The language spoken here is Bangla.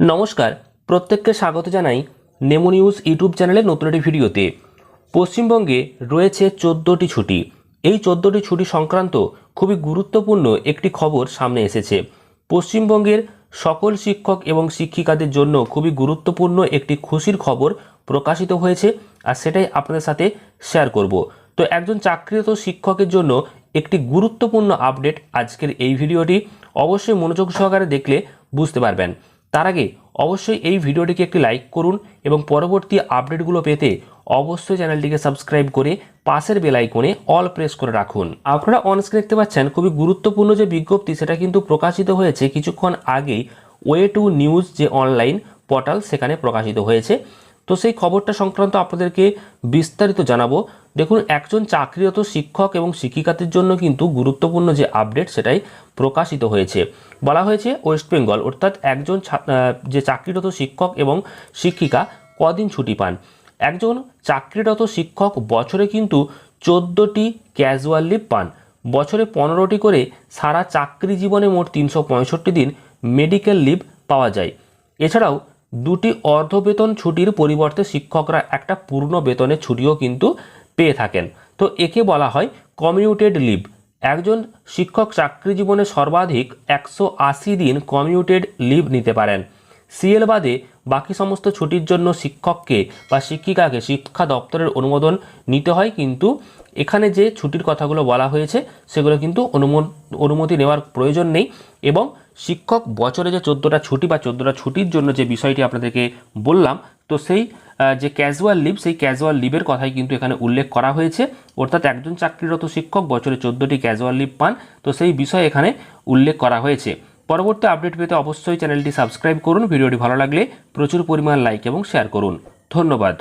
নমস্কার, প্রত্যেককে স্বাগত জানাই নেমো নিউজ ইউটিউব চ্যানেলের নতুন একটি ভিডিওতে। পশ্চিমবঙ্গে রয়েছে চোদ্দোটি ছুটি। এই চোদ্দোটি ছুটি সংক্রান্ত খুবই গুরুত্বপূর্ণ একটি খবর সামনে এসেছে। পশ্চিমবঙ্গের সকল শিক্ষক এবং শিক্ষিকাদের জন্য খুবই গুরুত্বপূর্ণ একটি খুশির খবর প্রকাশিত হয়েছে আর সেটাই আপনাদের সাথে শেয়ার করব। তো একজন চাকরিরত শিক্ষকের জন্য একটি গুরুত্বপূর্ণ আপডেট আজকের এই ভিডিওটি অবশ্যই মনোযোগ সহকারে দেখলে বুঝতে পারবেন। তার আগে অবশ্যই এই ভিডিওটিকে একটি লাইক করুন এবং পরবর্তী আপডেটগুলো পেতে অবশ্যই চ্যানেলটিকে সাবস্ক্রাইব করে পাশের বেল অল প্রেস করে রাখুন। আপনারা অনস্ক্রিন দেখতে পাচ্ছেন খুবই গুরুত্বপূর্ণ যে বিজ্ঞপ্তি, সেটা কিন্তু প্রকাশিত হয়েছে কিছুক্ষণ আগেই ওয়ে টু নিউজ যে অনলাইন পোর্টাল সেখানে প্রকাশিত হয়েছে। তো সেই খবরটা সংক্রান্ত আপনাদেরকে বিস্তারিত জানাব। দেখুন, একজন চাকরিরত শিক্ষক এবং শিক্ষিকাদের জন্য কিন্তু গুরুত্বপূর্ণ যে আপডেট সেটাই প্রকাশিত হয়েছে। বলা হয়েছে, ওয়েস্ট বেঙ্গল অর্থাৎ একজন যে চাকরিরত শিক্ষক এবং শিক্ষিকা কদিন ছুটি পান। একজন চাকরিরত শিক্ষক বছরে কিন্তু চোদ্দোটি ক্যাজুয়াল লিভ পান। বছরে পনেরোটি করে সারা চাকরি জীবনে মোট তিনশো পঁয়ষট্টি দিন মেডিকেল লিভ পাওয়া যায়। এছাড়াও দুটি অর্ধবেতন ছুটির পরিবর্তে শিক্ষকরা একটা পূর্ণ বেতনের ছুটিও কিন্তু পেয়ে থাকেন। তো একে বলা হয় কমিউটেড লিভ। একজন শিক্ষক চাকরি জীবনে সর্বাধিক একশো আশি দিন কমিউটেড লিভ নিতে পারেন। সিএল বাদে বাকি সমস্ত ছুটির জন্য শিক্ষককে বা শিক্ষিকাকে শিক্ষা দপ্তরের অনুমোদন নিতে হয় কিন্তু এখানে যে ছুটির কথাগুলো বলা হয়েছে, সেগুলো কিন্তু অনুমো- অনুমতি নেওয়ার প্রয়োজন নেই এবং শিক্ষক বছরে যে চোদ্দোটা ছুটি বা চোদ্দোটা ছুটির জন্য যে বিষয়টি আপনাদেরকে বললাম, তো সেই যে ক্যাজুয়াল লিভ সেই ক্যাজুয়াল লিভের কথাই কিন্তু এখানে উল্লেখ করা হয়েছে। অর্থাৎ একজন চাকরিরত শিক্ষক বছরে চোদ্দোটি ক্যাজুয়াল লিভ পান, তো সেই বিষয় এখানে উল্লেখ করা হয়েছে। পরবর্তী আপডেট পেতে অবশ্যই চ্যানেলটি সাবস্ক্রাইব করুন, ভিডিওটি ভালো লাগলে প্রচুর পরিমাণ লাইক এবং শেয়ার করুন। ধন্যবাদ।